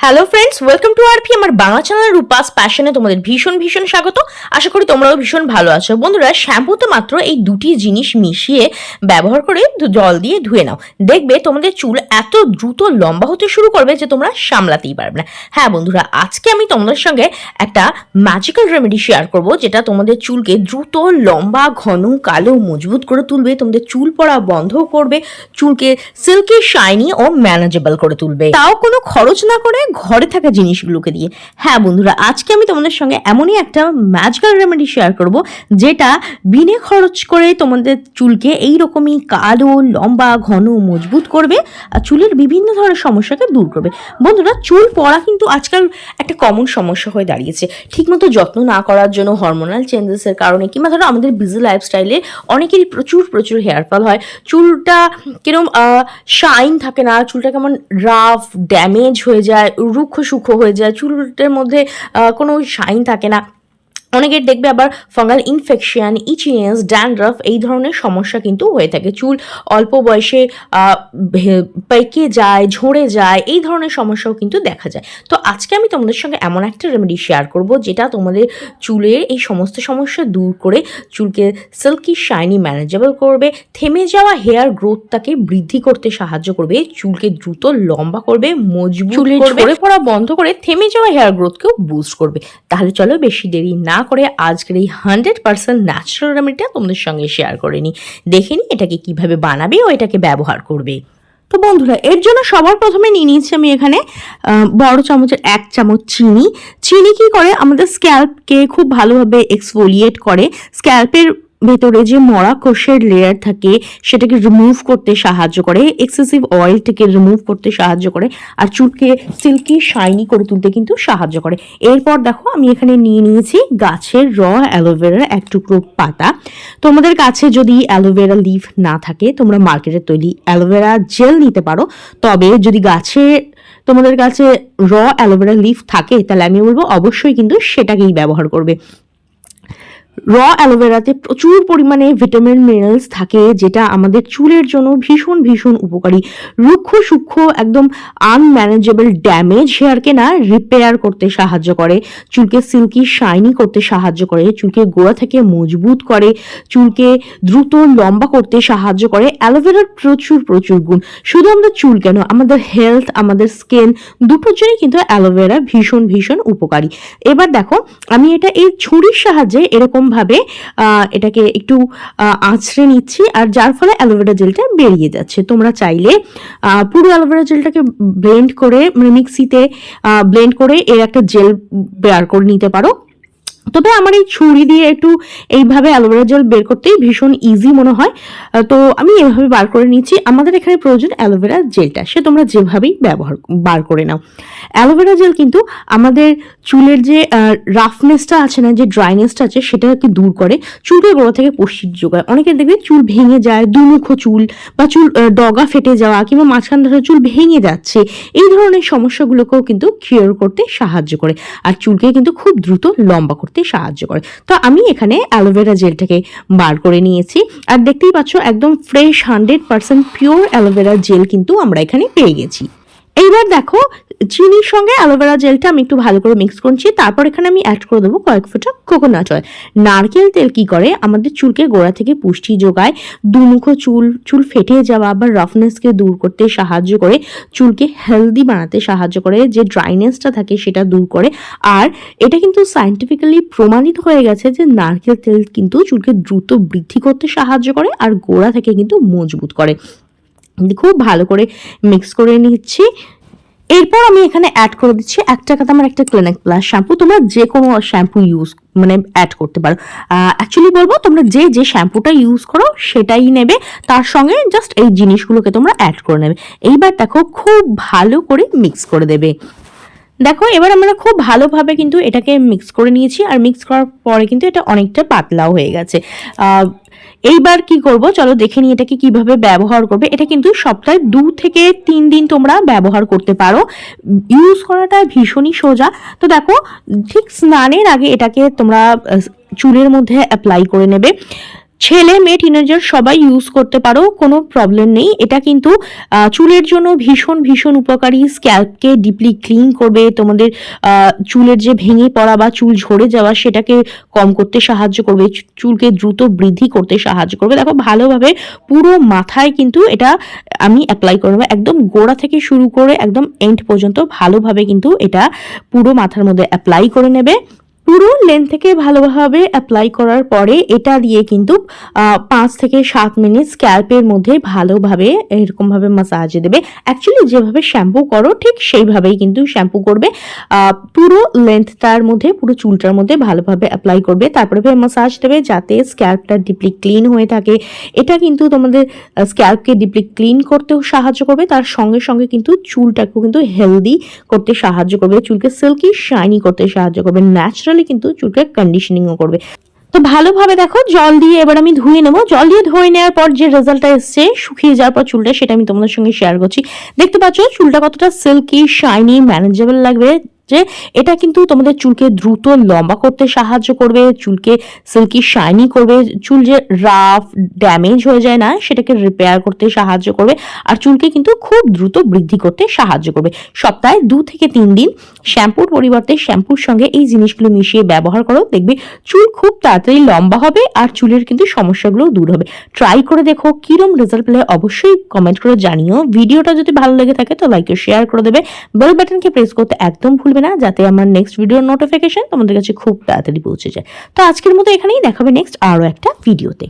Hello friends welcome to RP আমার Bangla channel Rupa's প্যাশনে তোমাদের ভীষণ ভীষণ স্বাগত। আশা করি তোমরাও ভীষণ ভালো আছো। বন্ধুরা শ্যাম্পুতে মাত্র এই দুটি জিনিস মিশিয়ে ব্যবহার করে জল দিয়ে ধুয়ে নাও। দেখবে তোমাদের চুল এত দ্রুত লম্বা হতে শুরু করবে যে তোমরা সামলাতেই পারবে না। হ্যাঁ বন্ধুরা, আজকে আমি তোমাদের সঙ্গে একটা ম্যাজিক্যাল রেমেডি শেয়ার করব, যেটা তোমাদের চুলকে দ্রুত, লম্বা, ঘন, কালো, মজবুত করে তুলবে, তোমাদের চুল পড়া বন্ধ করবে, চুলকে সিল্কি শাইনি ও ম্যানেজেবল করে তুলবে। তাও কোনো খরচ না করে ঘরে থাকা জিনিসগুলোকে দিয়ে। হ্যাঁ বন্ধুরা, আজকে আমি তোমাদের সঙ্গে এমনই একটা ম্যাজিক্যাল রেমেডি শেয়ার করব, যেটা বিনে খরচ করে তোমাদের চুলকে এই রকমই কালো, লম্বা, ঘন, মজবুত করবে আর চুলের বিভিন্ন ধরনের সমস্যাকে দূর করবে। বন্ধুরা, চুল পড়া কিন্তু আজকাল একটা কমন সমস্যা হয়ে দাঁড়িয়েছে। ঠিকমতো যত্ন না করার জন্য হরমোনাল চেঞ্জেসের কারণে কিংবা ধরো আমাদের বিজি লাইফস্টাইলে অনেকেরই প্রচুর প্রচুর হেয়ার ফল হয়। চুলটা কিরম শাইন থাকে না, চুলটা কেমন রাফ ড্যামেজ হয়ে যায় রুক্ষ সূক্ষ্ম হয়ে যায়। চুলের মধ্যে কোনো শাইন থাকে না। অনেকের দেখবে আবার ফাঙ্গাল ইনফেকশন ইচিনেস ড্যান্ড্রাফ এই ধরনের সমস্যা কিন্তু হয়ে থাকে। চুল অল্প বয়সে পেকে যায় ঝরে যায় এই ধরনের সমস্যাও কিন্তু দেখা যায়। তো আজকে আমি তোমাদের সঙ্গে এমন একটা রেমেডি শেয়ার করব যেটা তোমাদের চুলের এই সমস্ত সমস্যা দূর করে চুলকে সিল্কি শাইনি ম্যানেজেবল করবে থেমে যাওয়া হেয়ার গ্রোথটাকে বৃদ্ধি করতে সাহায্য করবে চুলকে দ্রুত লম্বা করবে মজবুত ঝরে পড়া বন্ধ করে থেমে যাওয়া হেয়ার গ্রোথকেও বুস্ট করবে। তাহলে চলো বেশি দেরি না করে আজকের এই হান্ড্রেড পার্সেন্ট ন্যাচারাল রেমেডিটা তোমাদের সঙ্গে শেয়ার করে নিই। দেখে নিই এটাকে কীভাবে বানাবে ও এটাকে ব্যবহার করবে। তো বন্ধুরা, এর জন্য সবার প্রথমে নিয়ে নিয়েছি আমি এখানে বড় চামচের এক চামচ চিনি। চিনি কি করে? আমাদের স্ক্যাল্পকে খুব ভালোভাবে এক্সফোলিয়েট করে। স্ক্যাল্পের ভেতরে যে মরা কোষের লেয়ার থাকে, সেটাকে রিমুভ করতে সাহায্য করে এক্সেসিভ অয়েলটাকে রিমুভ করতে সাহায্য করে, আর চুলকে সিল্কি শাইনি করে তুলতে কিন্তু সাহায্য করে। এরপর দেখো, আমি এখানে নিয়ে নিয়েছি গাছের র অ্যালোভেরার এক টুকরো পাতা। তোমাদের কাছে যদি অ্যালোভেরা লিভ না থাকে, তোমরা মার্কেটে তৈরি অ্যালোভেরা জেল নিতে পারো। তবে যদি গাছে, তোমাদের কাছে র অ্যালোভেরা লিফ থাকে, তাহলে আমি বলব, অবশ্যই কিন্তু সেটাকেই ব্যবহার করবে। র অ্যালোভেরাতে প্রচুর পরিমাণে ভিটামিন মিনারেলস থাকে, যেটা আমাদের চুলের জন্য ভীষণ ভীষণ উপকারী। রুক্ষ সূক্ষ্ম একদম আনম্যানেজেবল ড্যামেজ হেয়ারকে না রিপেয়ার করতে সাহায্য করে, চুলকে সিল্কি শাইনি করতে সাহায্য করে, চুলকে গোড়া থেকে মজবুত করে, চুলকে দ্রুত লম্বা করতে সাহায্য করে। অ্যালোভেরার প্রচুর প্রচুর গুণ। শুধু আমাদের চুল কেন, আমাদের হেলথ আমাদের স্কিন দুটোর জন্যই কিন্তু অ্যালোভেরা ভীষণ ভীষণ উপকারী। এবার দেখো, আমি এটা এই ছুরির সাহায্যে এরকম ভাবে আহ, এটাকে একটু আঁচড়ে নিচ্ছি আর যার ফলে অ্যালোভেরা জেলটা বেরিয়ে যাচ্ছে। তোমরা চাইলে পুরো অ্যালোভেরা জেলটাকে ব্লেন্ড করে মানে মিক্সিতে ব্লেন্ড করে এর একটা জেল বেয়ার করে নিতে পারো। তবে আমার এই ছুরি দিয়ে একটু এইভাবে অ্যালোভেরা জেল বের করতেই ভীষণ ইজি মনে হয়। তো আমি এভাবে বার করে নিচ্ছি। আমাদের এখানে প্রয়োজন অ্যালোভেরা জেলটা। সে তোমরা যেভাবেই ব্যবহার, বার করে নাও। অ্যালোভেরা জেল কিন্তু আমাদের চুলের যে রাফনেসটা আছে না, যে ড্রাইনেসটা আছে সেটাকে দূর করে। চুলকে গোড়া থেকে পুষ্টি যোগায়। অনেকের দেখবে চুল ভেঙে যায়, দুমুখো চুল বা চুল ডগা ফেটে যাওয়া কিংবা মাঝখান ধরে চুল ভেঙে যাচ্ছে। এই ধরনের সমস্যাগুলোকেও কিন্তু কিওর করতে সাহায্য করে। আর চুলকে কিন্তু খুব দ্রুত লম্বা করতে সাহায্য করে। তো আমি এখানে অ্যালোভেরা জেলটাকে বার করে নিয়েছি। আর দেখতেই পাচ্ছ, একদম fresh hundred percent pure aloe vera gel কিন্তু আমরা এখানে পেয়ে গেছি। এইবার দেখো, চিনির সঙ্গে অ্যালোভেরা জেলটা আমি একটু ভালো করে মিক্স করছি, তারপর এখানে আমি অ্যাড করে দেবো কয়েক ফোঁটা কোকোনাট অয়েল নারকেল তেল কি করে? আমাদের চুলকে গোড়া থেকে পুষ্টি যোগায়, দুমুখ চুল চুল ফেটে যাওয়া বা রাফনেসকে দূর করতে সাহায্য করে, চুলকে হেলদি বানাতে সাহায্য করে, যে ড্রাইনেসটা থাকে সেটা দূর করে। আর এটা কিন্তু সায়েন্টিফিক্যালি প্রমাণিত হয়ে গেছে যে নারকেল তেল কিন্তু চুলকে দ্রুত বৃদ্ধি করতে সাহায্য করে আর গোড়া থেকে কিন্তু মজবুত করে। খুব ভালো করে মিক্স করে নিচ্ছি। এরপর আমি এখানে অ্যাড করে দিচ্ছি একটা টাকাতে আমার একটা ক্লিনিক প্লাস শ্যাম্পু তোমরা যে কোনো শ্যাম্পু ইউজ মানে অ্যাড করতে পারো। অ্যাকচুয়ালি বলব, তোমরা যে যে শ্যাম্পুটা ইউজ করো, সেটাই নেবে। তার সঙ্গে জাস্ট এই জিনিসগুলোকে তোমরা অ্যাড করে নেবে। এইবার দেখো, খুব ভালো করে মিক্স করে দেবে। দেখো, এবার আমরা খুব ভালোভাবে কিন্তু এটাকে মিক্স করে নিয়েছি আর মিক্স করার পরে কিন্তু এটা অনেকটা পাতলাও হয়ে গেছে। এইবার কি করব? চলো দেখে নিই এটাকে কীভাবে ব্যবহার করবে। এটা কিন্তু সপ্তাহে দু থেকে তিন দিন তোমরা ব্যবহার করতে পারো। ইউজ করাটা ভীষণই সোজা। তো দেখো, ঠিক স্নানের আগে এটাকে তোমরা চুলের মধ্যে অ্যাপ্লাই করে নেবে। ছেলে মেয়ে টিনেজার সবাই ইউজ করতে পারো, কোনো প্রবলেম নেই। এটা কিন্তু চুলের জন্য ভীষণ ভীষণ উপকারী। স্ক্যাল্পকে ডিপলি ক্লিন করবে, তোমাদের চুলের যে ভেঙে পড়া বা চুল ঝরে যাওয়া সেটাকে কম করতে সাহায্য করবে চুলকে দ্রুত বৃদ্ধি করতে সাহায্য করবে। দেখো, ভালোভাবে পুরো মাথায় কিন্তু এটা আমি অ্যাপ্লাই করব একদম গোড়া থেকে শুরু করে একদম এন্ড পর্যন্ত ভালোভাবে কিন্তু এটা পুরো মাথার মধ্যে অ্যাপ্লাই করে নেবে। পুরো লেন থেকে ভালোভাবে অ্যাপ্লাই করার পরে এটা দিয়ে কিন্তু পাঁচ থেকে সাত মিনিট স্ক্যাল্পের মধ্যে ভালোভাবে এরকমভাবে মাসাজ দেবে। অ্যাকচুয়ালি যেভাবে শ্যাম্পু করো, ঠিক সেইভাবেই কিন্তু শ্যাম্পু করবে। পুরো লেন্থটার মধ্যে, পুরো চুলটার মধ্যে ভালোভাবে অ্যাপ্লাই করবে। তারপরে ভাবে মাসাজ দেবে যাতে স্ক্যাল্পটা ডিপলি ক্লিন হয়ে থাকে। এটা কিন্তু তোমাদের স্ক্যাল্পকে ডিপলি ক্লিন করতেও সাহায্য করবে। তার সঙ্গে সঙ্গে কিন্তু চুলটাকেও কিন্তু হেলদি করতে সাহায্য করবে। চুলকে সিল্কি শাইনি করতে সাহায্য করবে। ন্যাচারালি কিন্তু চুলকে কন্ডিশনিংও করবে। তো ভালোভাবে দেখো, জল দিয়ে এবার আমি ধুয়ে নেব। জল দিয়ে ধুয়ে নেওয়ার পর যে রেজাল্টটা এসছে, শুকিয়ে যাওয়ার পর চুলটা, সেটা আমি তোমাদের সঙ্গে শেয়ার করছি। দেখতে পাচ্ছ, চুলটা কতটা সিল্কি শাইনি ম্যানেজেবল লাগবে। যে এটা কিন্তু তোমাদের চুলকে দ্রুত লম্বা করতে সাহায্য করবে, চুলকে সিল্কি শাইনি করবে, চুল যে রাফ ড্যামেজ হয়ে যায় না, সেটাকে রিপেয়ার করতে সাহায্য করবে আর চুলকে কিন্তু খুব দ্রুত বৃদ্ধি করতে সাহায্য করবে। সপ্তাহে দু থেকে তিন দিন শ্যাম্পুর পরিবর্তে শ্যাম্পুর সঙ্গে এই জিনিসগুলো মিশিয়ে ব্যবহার করো, দেখবে চুল খুব তাড়াতাড়ি লম্বা হবে আর চুলের কিন্তু সমস্যাগুলো দূর হবে। ট্রাই করে দেখো কিরম রেজাল্ট পেলে অবশ্যই কমেন্ট করে জানিও। ভিডিওটা যদি ভালো লেগে থাকে তো লাইক শেয়ার করে দেবে। বেল বাটনকে প্রেস করতে একদম ভুলবে না, যাতে আমার নেক্সট ভিডিওর নোটিফিকেশন তোমাদের কাছে খুব তাড়াতাড়ি পৌঁছে যায়। তো আজকের মতো এখানেই, দেখাবে নেক্সট আরও একটা ভিডিওতে